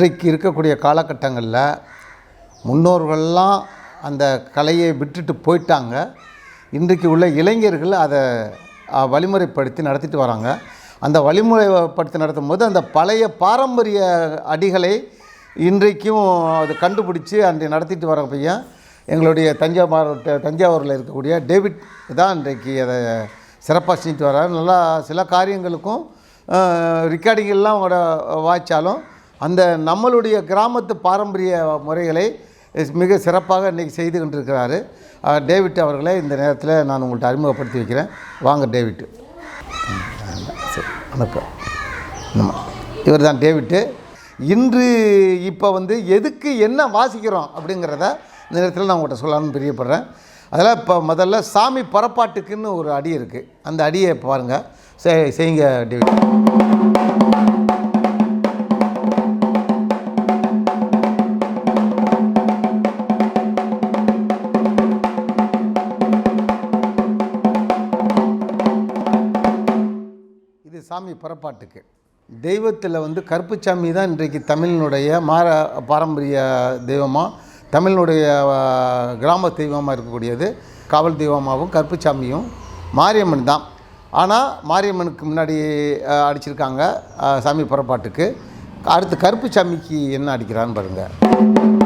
இன்றைக்கு இருக்கக்கூடிய காலகட்டங்களில் முன்னோர்கள்லாம் அந்த கலையை விட்டுட்டு போயிட்டாங்க. இன்றைக்கு உள்ள இளைஞர்கள் அதை வழிமுறைப்படுத்தி நடத்திட்டு வராங்க. அந்த வழிமுறைப்படுத்தி நடத்தும் போது அந்த பழைய பாரம்பரிய அடிகளை இன்றைக்கும் அது கண்டுபிடிச்சி அன்றை நடத்திட்டு வர பையன் எங்களுடைய தஞ்சாவூர் மாவட்ட தஞ்சாவூரில் இருக்கக்கூடிய டேவிட் தான் இன்றைக்கு அதை சிறப்பாக செஞ்சுட்டு வர்றாரு நல்லா சில காரியங்களுக்கும் ரெக்கார்டிங்கெல்லாம் அவங்களோட வாய்ச்சாலும் அந்த நம்மளுடைய கிராமத்து பாரம்பரிய முறைகளை மிக சிறப்பாக இன்றைக்கி செய்து கொண்டிருக்கிறாரு. டேவிட் அவர்களை இந்த நேரத்தில் நான் உங்கள்கிட்ட அறிமுகப்படுத்தி வைக்கிறேன். வாங்க டேவிட். சரி வணக்கம். ஆமாம் இவர் தான் டேவிட்டு. இன்று இப்போ வந்து எதுக்கு என்ன வாசிக்கிறோம் அப்படிங்கிறத இந்த நேரத்தில் நான் உங்கள்கிட்ட சொல்லலாம்னு பிரியப்படுறேன். அதெல்லாம் இப்போ முதல்ல சாமி புறப்பாட்டுக்குன்னு ஒரு அடி இருக்குது அந்த அடியை பாருங்கள் செய் செய்யுங்க டேவிட். சாமி புறப்பாட்டுக்கு. தெய்வத்தில் வந்து கருப்புச்சாமி தான் இன்றைக்கு தமிழினுடைய மாற பாரம்பரிய தெய்வமாக தமிழினுடைய கிராம தெய்வமாக இருக்கக்கூடியது. காவல் தெய்வமாகவும் கருப்புச்சாமியும் மாரியம்மன் தான். ஆனால் மாரியம்மனுக்கு முன்னாடி அடிச்சிருக்காங்க சாமி புறப்பாட்டுக்கு. அடுத்து கருப்புச்சாமிக்கு என்ன அடிக்கிறான்னு பாருங்கள்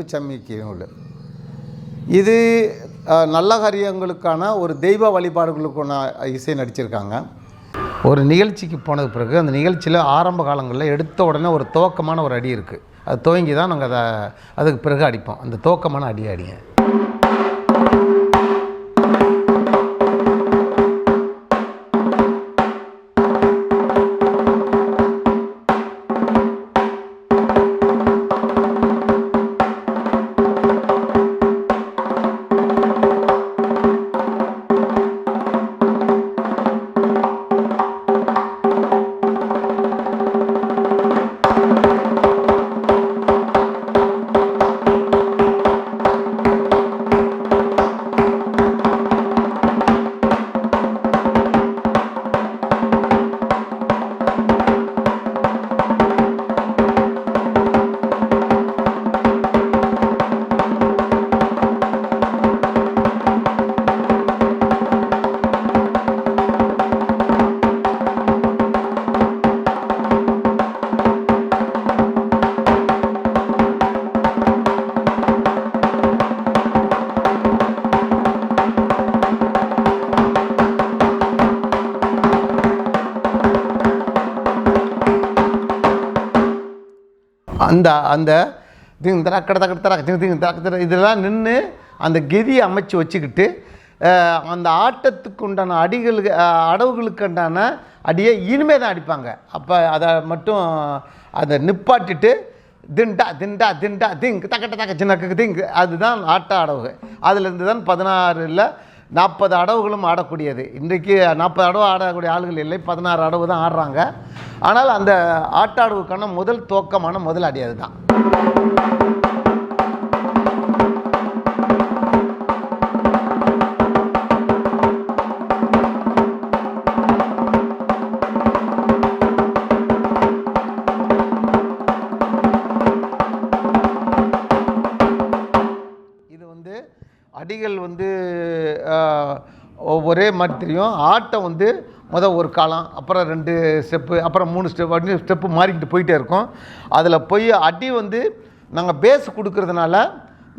கருப்புச்சாமிக்கு உள்ள இது நல்ல காரியங்களுக்கான ஒரு தெய்வ வழிபாடுகளுக்கான இசை நடிச்சிருக்காங்க. ஒரு நிகழ்ச்சிக்கு போனது பிறகு அந்த நிகழ்ச்சியில் ஆரம்ப காலங்களில் எடுத்த உடனே ஒரு துவக்கமான ஒரு அடி இருக்குது அது துவங்கி தான் நாங்கள் அதை அதுக்கு பிறகு அடிப்போம். அந்த துவக்கமான அடியை அடிங்க. அந்த அந்த திங் தரக்கட தக்கட தரக்க திங் திங் தரக்க தர இதெல்லாம் நின்று அந்த கெதியை அமைச்சு வச்சுக்கிட்டு அந்த ஆட்டத்துக்கு உண்டான அடிகளுக்கு அஹ், அடவுகளுக்கு உண்டான அடியை இனிமே தான் அடிப்பாங்க. அப்போ அதை மட்டும் அதை நிப்பாட்டிட்டு திண்டா திண்டா திண்டா திங்க் தக்கட்ட தக்க சின்னக்கு திங்க் அதுதான் ஆட்ட அடவுகள். அதுலேருந்து தான் பதினாறில் நாற்பது அடவுகளும் ஆடக்கூடியது. இன்றைக்கு நாற்பது அடவு ஆடக்கூடிய ஆளுகள் இல்லை பதினாறு அடவு தான் ஆடுறாங்க. ஆனால் அந்த ஆட்டாடுவுக்கான முதல் துவக்கமான முதல் அடி அதுதான். ஒரே மாதிரி தெரியும். ஆட்டம் வந்து முத ஒரு காலம் அப்புறம் ரெண்டு ஸ்டெப்பு அப்புறம் மூணு ஸ்டெப் அப்படின்னு ஸ்டெப்பு மாறிக்கிட்டு போயிட்டே இருக்கும். அதில் போய் அடி வந்து நாங்கள் பேஸ் கொடுக்கறதுனால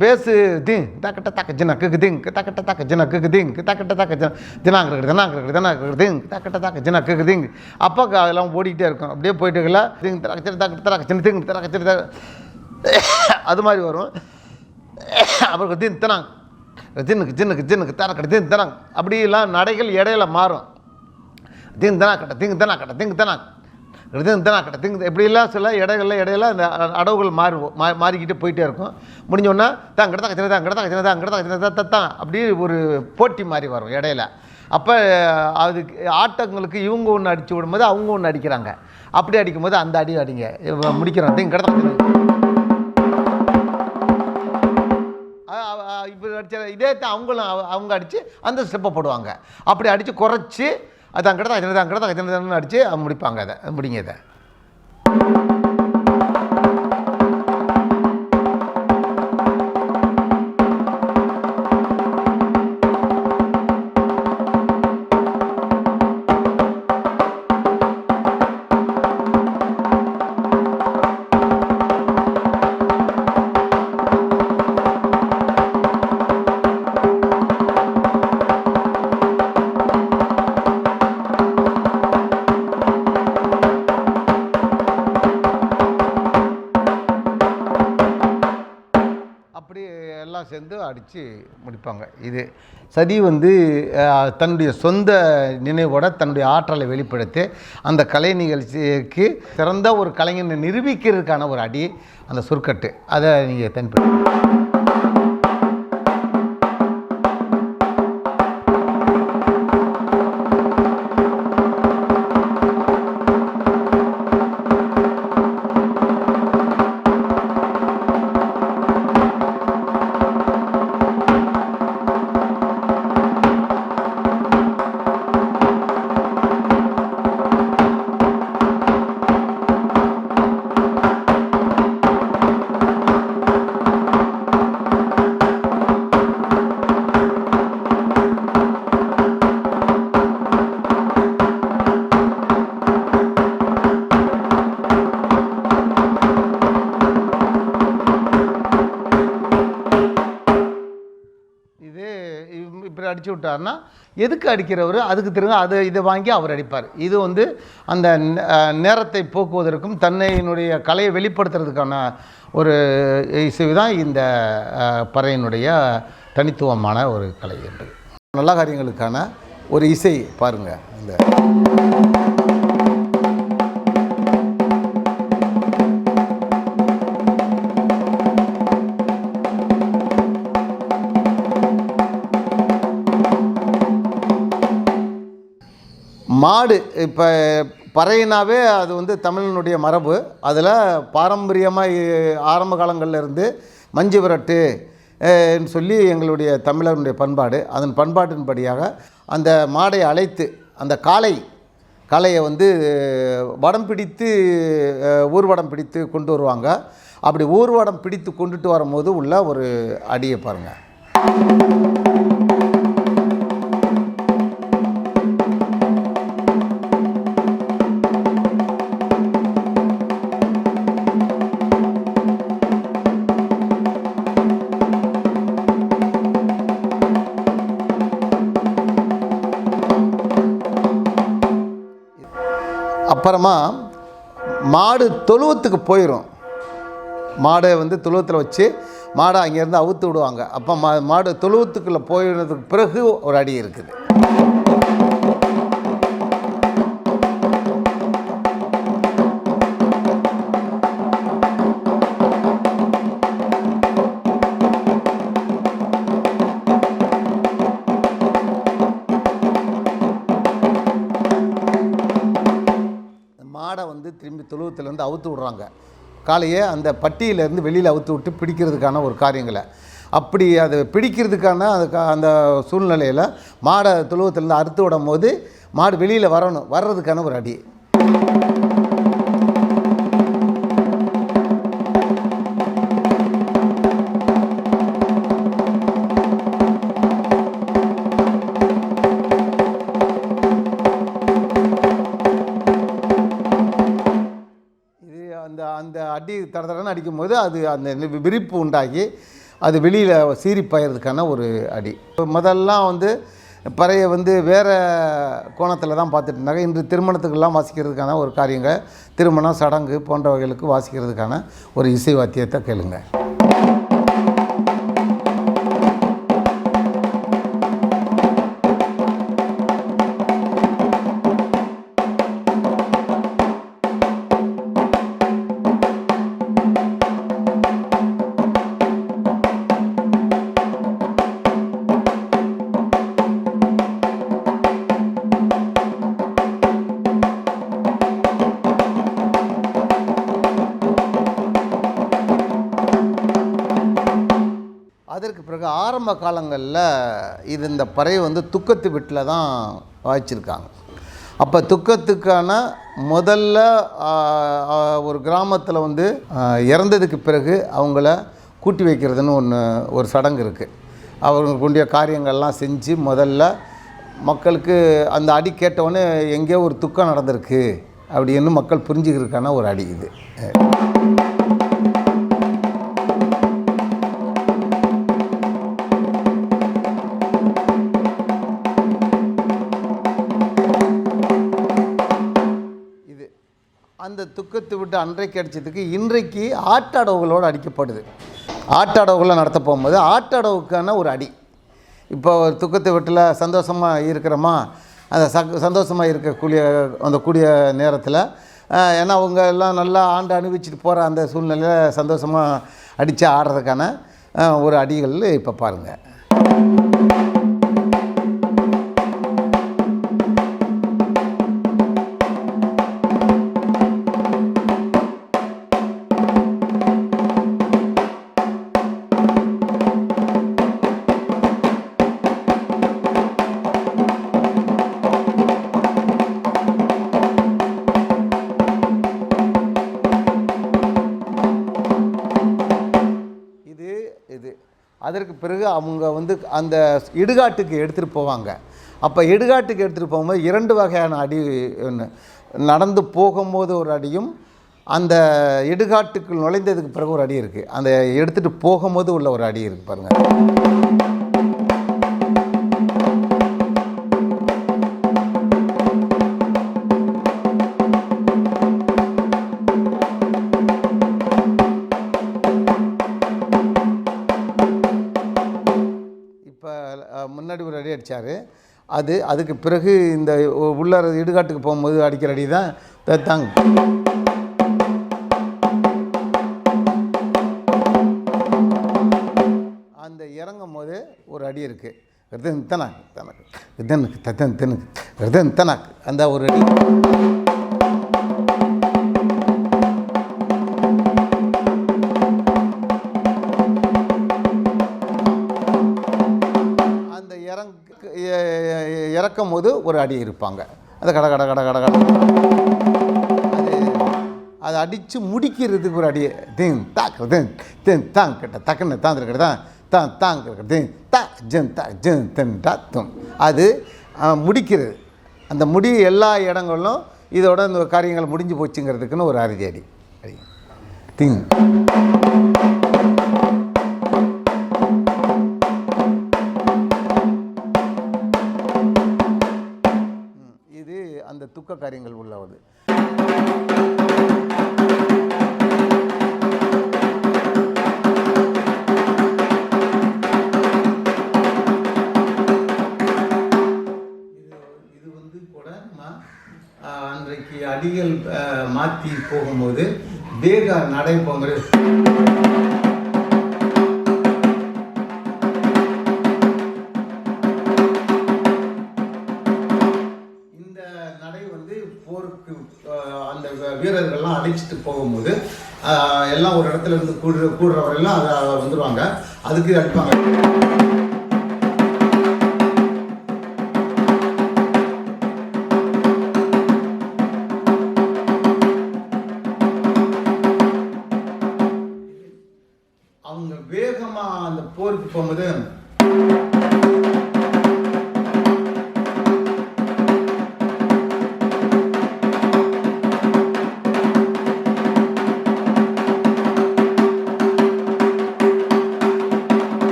பேஸு திங் தக்கட்ட தக்க ஜினா குக்கு திங் தக்கட்ட தக்க ஜினா குக்கு திங் தக்கட்ட தக்க ஜின தினாங்கிறது தினாங்கிறது தினாங்கிறது திங் தக்கட்ட தக்க ஜினா குக்கு திங். அப்போ அதெல்லாம் ஓடிக்கிட்டே இருக்கும். அப்படியே போயிட்டு இருக்கல திங் தரக்க சின்ன தக்க தரக்க சின்ன திங் தரக்க சின்ன அது மாதிரி வரும். அப்புறம் தின் தினாங்க ஜின்னுக்கு ஜின்னுக்கு ஜின்னுக்கு தரக்கட்ட தின் தினாங். அப்படிலாம் நடைகள் இடையில மாறும். திங் தனா கட்ட திங் தனா கட்ட திங் தனா. திங் தனா கட்ட திங் இப்படிலாம் சில இடைகளில் இடையில அந்த அடவுகள் மாறி மா மாறிக்கிட்டு போயிட்டே இருக்கும். முடிஞ்சோன்னா தான் கிடத்தா கச்சினதா தான் கச்சினதா கிடத்தா தான் தத்தான் அப்படியே ஒரு போட்டி மாதிரி வரும் இடையில. அப்போ அதுக்கு ஆட்டங்களுக்கு இவங்க ஒன்று அடித்து விடும்போது அவங்க ஒன்று அடிக்கிறாங்க. அப்படி அடிக்கும்போது அந்த அடி அடிங்க. முடிக்கிறோம். முடிக்கிறோம் இங்கே இப்போ அடித்த இதே தான் அவங்களும் அவ- அவங்க அடித்து அந்த ஸ்டெப்பை போடுவாங்க. அப்படி அடித்து குறைச்சி அது அங்கிட்ட தான் அங்கிட்ட தான் அங்கிட்ட தான் அடித்து முடிப்பாங்க அதை முடிங்க இதை. வச்சு முடிப்பாங்க. இது சதி வந்து தன்னுடைய சொந்த நினைவோட தன்னுடைய ஆற்றலை வெளிப்படுத்தி அந்த கலை நிகழ்ச்சிக்கு சிறந்த ஒரு கலைஞனை நிரூபிக்கிறதுக்கான ஒரு அடி அந்த சுருக்கட்டு. அதை நீங்கள் தென்படு அடித்து விட்டார்னா விட்டாருன்னா எதுக்கு அடிக்கிறவர்? அதுக்கு திரும்ப அதை இதை வாங்கி அவர் அடிப்பார். இது வந்து அந்த நேரத்தை போக்குவதற்கும் தன்னையினுடைய கலையை வெளிப்படுத்துறதுக்கான ஒரு இசை தான் இந்த பறையினுடைய தனித்துவமான ஒரு கலை என்று. நல்ல காரியங்களுக்கான ஒரு இசை பாருங்கள் இந்த மாடு இப்போ பறையினாவே அது வந்து தமிழனுடைய மரபு. அதில் பாரம்பரியமாக ஆரம்ப காலங்கள்ல இருந்து மஞ்சு விரட்டு சொல்லி எங்களுடைய தமிழருடைய பண்பாடு. அதன் பண்பாட்டின்படியாக அந்த மாடை அழைத்து அந்த காளை காளையை வந்து வடம் பிடித்து ஊர்வடம் பிடித்து கொண்டு வருவாங்க. அப்படி ஊர்வடம் பிடித்து கொண்டுட்டு வரும்போது உள்ள ஒரு அடியை பாருங்கள் அப்புறமா மாடு தொழுவத்துக்கு போயிடும் மாடை வந்து தொழுவத்தில் வச்சு மாடை அங்கேருந்து அவுத்து விடுவாங்க. அப்போ மா மாடு தொழுவத்துக்குள்ளே போயிடுறதுக்கு பிறகு ஒரு அடி இருக்குது. வந்து திரும்பி தொழுவத்திலேருந்து அவுத்து விடுறாங்க. காலையே அந்த பட்டியிலேருந்து வெளியில் அவுத்து விட்டு பிடிக்கிறதுக்கான ஒரு காரியங்களை. அப்படி அதை பிடிக்கிறதுக்கான அதுக்கு அந்த சூழ்நிலையில் மாடை தொழுவத்துலேருந்து அறுத்து விடும் போது மாடு வெளியில் வரணும். வர்றதுக்கான ஒரு அடி. அந்த அந்த அடி தட தடன்னு அடிக்கும்போது அது அந்த விரிப்பு உண்டாகி அது வெளியில் சீறி பாயறதுக்கான ஒரு அடி. இப்போ முதல்லாம் வந்து பறையை வந்து வேறு கோணத்தில் தான் பார்த்துட்டு இருந்தாங்க. இன்று திருமணத்துக்கெல்லாம் வாசிக்கிறதுக்கான ஒரு காரியங்கள் திருமணம் சடங்கு போன்றவைகளுக்கு வாசிக்கிறதுக்கான ஒரு இசை வாத்தியத்தை கேளுங்கள் காலங்களில் இது இந்த பறை வந்து துக்கத்து வீட்டில் தான் வாய்ச்சிருக்காங்க. அப்போ துக்கத்துக்கான முதல்ல ஒரு கிராமத்தில் வந்து இறந்ததுக்கு பிறகு அவங்கள கூட்டி வைக்கிறதுன்னு ஒன்று ஒரு சடங்கு இருக்குது அவங்களுக்குண்டிய காரியங்கள்லாம் செஞ்சு முதல்ல மக்களுக்கு அந்த அடி கேட்டவொடனே எங்கேயோ ஒரு துக்கம் நடந்திருக்கு அப்படின்னு மக்கள் புரிஞ்சுக்கிறதுக்கான ஒரு அடி இது. துக்கத்தை விட்டு அன்றைக்கு அடித்ததுக்கு இன்றைக்கு ஆட்டடவுகளோடு அடிக்கப்படுது. ஆட்டடவுகளை நடத்த போகும்போது ஆட்டடவுக்கான ஒரு அடி. இப்போ துக்கத்தை வீட்டில் சந்தோஷமாக இருக்கிறோமா? அந்த சந்தோஷமாக இருக்கக்கூடிய அந்த கூடிய நேரத்தில் ஏன்னா அவங்க எல்லாம் நல்லா ஆண்டு அனுபவிச்சுட்டு போகிற அந்த சூழ்நிலையில் சந்தோஷமாக அடித்து ஆடுறதுக்கான ஒரு அடிகள் இப்போ பாருங்கள் அதற்கு பிறகு அவங்க வந்து அந்த இடுகாட்டுக்கு எடுத்துகிட்டு போவாங்க. அப்போ இடுகாட்டுக்கு எடுத்துகிட்டு போகும்போது இரண்டு வகையான அடி ஒன்று நடந்து போகும்போது ஒரு அடியும் அந்த இடுகாட்டுக்குள் நுழைந்ததுக்கு பிறகு ஒரு அடி இருக்குது அந்த எடுத்துகிட்டு போகும்போது உள்ள ஒரு அடி இருக்குது பாருங்கள் அடித்தார் அது அதுக்கு பிறகு இந்த உள்ளார இடுகாட்டுக்கு போகும்போது அடிக்கிற அடி தான் தத்தாங் அந்த இறங்கும் போது ஒரு அடி இருக்குது ரிதன் தனாக் தனக்கு ரிதனுக்கு தத்தன் தனுக்கு ரிதன் தனாக் அந்த ஒரு அடி. இறக்கும் போது ஒரு அடி இருப்பாங்க. அந்த கட கட கட கட கட. அது அதை அடித்து முடிக்கிறதுக்கு ஒரு அடி. தீன் தாக் திங் தீன் தாங் கிட்ட தக்குன்னு தாந்திருக்கிட்ட தான். தான் தாங்க தீன் தா ஜன் தா ஜன் தென் டா தும். அது முடிக்கிறது. அந்த முடி எல்லா இடங்களும் இதோட இந்த காரியங்கள் முடிஞ்சு போச்சுங்கிறதுக்குன்னு ஒரு அறுதி அடி. அடி. துக்க காரியங்கள் உள்ளவது. இது வந்து கூட அன்றைக்கு அடிகள் மாற்றி போகும்போது வேக நடை போங்கிறது அந்த வீரர்கள்லாம் அழைச்சிட்டு போகும்போது எல்லாம் ஒரு இடத்துல இருந்து கூடுற கூடுறவரெல்லாம் அதை வந்துடுவாங்க அதுக்கு அடிப்பாங்க.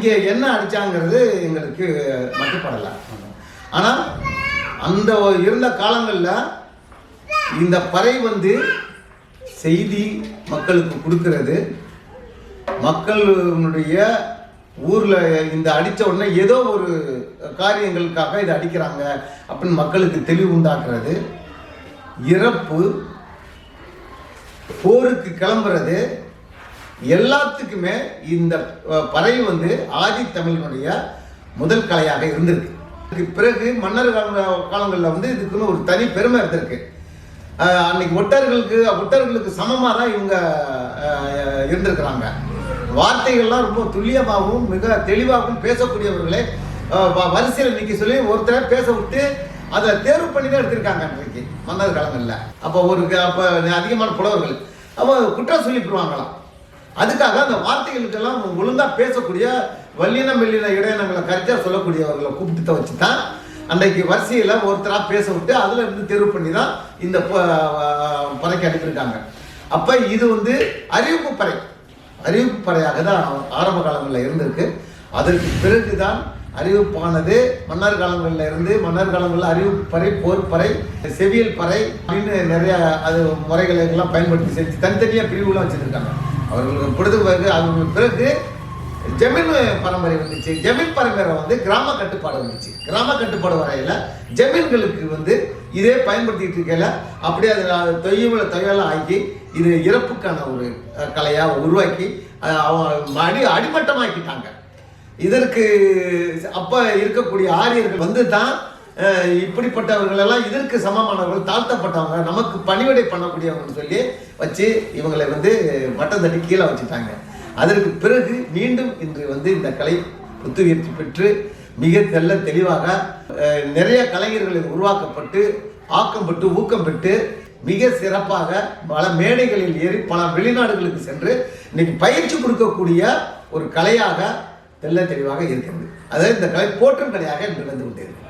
அங்கே என்ன அடிச்சாங்கிறது எங்களுக்கு மட்டுப்படலை. ஆனால் அந்த இருந்த காலங்களில் இந்த பறை வந்து செய்தி மக்களுக்கு கொடுக்கறது. மக்களுடைய ஊரில் இந்த அடித்த உடனே ஏதோ ஒரு காரியங்களுக்காக இதை அடிக்கிறாங்க அப்படின்னு மக்களுக்கு தெளிவு உண்டாக்குறது. இறப்பு போருக்கு கிளம்புறது. எல்லாத்துக்குமே இந்த பறை வந்து ஆதித்தமிழனுடைய முதல் கலையாக இருந்திருக்கு. இதுக்கு பிறகு மன்னர் கால காலங்களில் வந்து இதுக்குன்னு ஒரு தனி பெருமை இருந்திருக்கு. அன்னைக்கு ஒட்டர்களுக்கு ஒட்டர்களுக்கு சமமாக தான் இவங்க இருந்திருக்கிறாங்க. வார்த்தைகள்லாம் ரொம்ப துல்லியமாகவும் மிக தெளிவாகவும் பேசக்கூடியவர்களே வ- வரிசையில் நிற்க சொல்லி ஒருத்தரை பேச விட்டு அதை தேர்வு பண்ணி தான் எடுத்திருக்காங்க அன்றைக்கு மன்னர் காலங்களில். அப்போ ஒரு அப்போ அதிகமான புலவர்கள். அப்போ குற்றம் சொல்லிவிடுவாங்களாம் அதுக்காக அந்த வார்த்தைகளுக்கெல்லாம் ஒழுங்காக பேசக்கூடிய வல்லின மெல்லின இடையினங்களை கரெக்டாக சொல்லக்கூடியவர்களை கூப்பிட்டு வச்சு தான் அன்றைக்கு வரிசையில் ஒருத்தராக பேச விட்டு அதில் இருந்து தேர்வு பண்ணி தான் இந்த ப- பறைக்கு அனுப்பியிருக்காங்க அப்போ இது வந்து அறிவிப்பு பறை அறிவிப்பு பறையாக தான் ஆரம்ப காலங்களில் இருந்திருக்கு. அதற்கு பிறகு தான் அறிவிப்பானது மன்னர் காலங்களில் இருந்து மன்னர் காலங்களில் அறிவிப்பு பறை போர்ப்பறை செவியல் பறை அப்படின்னு நிறையா அது முறைகளை எல்லாம் பயன்படுத்தி செஞ்சு தனித்தனியாக பிரிவுலாம் வச்சுருக்காங்க. அவர்களுக்கு பிடித்த பிறகு அவர்களுக்கு பிறகு ஜமீன் பரம்பரை வந்துச்சு. ஜமீன் பரம்பரை வந்து கிராம கட்டுப்பாடு வந்துச்சு. கிராம கட்டுப்பாடு வரையில் ஜமீன்களுக்கு வந்து இதே பயன்படுத்திட்டு இருக்கையில் அப்படியே அது தொய்வுல தொகையெல்லாம் ஆக்கி இது இறப்புக்கான ஒரு கலையாக உருவாக்கி அவங்க அடி அடிமட்டமாக்கிட்டாங்க. இதற்கு அப்போ இருக்கக்கூடிய ஆரியர்கள் வந்து தான் இப்படிப்பட்டவர்களெல்லாம் இதற்கு சமமானவர்கள் தாழ்த்தப்பட்டவங்க நமக்கு பணிவிடை பண்ணக்கூடியவங்கன்னு சொல்லி வச்சு இவங்களை வந்து மட்டம் தட்டி கீழே வச்சுட்டாங்க. அதற்கு பிறகு மீண்டும் இன்று வந்து இந்த கலை புத்துயர்ச்சி பெற்று மிக தெல்ல தெளிவாக நிறைய கலைஞர்களில் உருவாக்கப்பட்டு ஆக்கம் பெற்று ஊக்கம் பெற்று மிக சிறப்பாக பல மேடைகளில் ஏறி பல வெளிநாடுகளுக்கு சென்று இன்னைக்கு பயிற்சி கொடுக்கக்கூடிய ஒரு கலையாக தெல்ல தெளிவாக இருக்கிறது. அதாவது இந்த கலை போற்றும் கலையாக இன்று நடந்து கொண்டிருக்கிறது.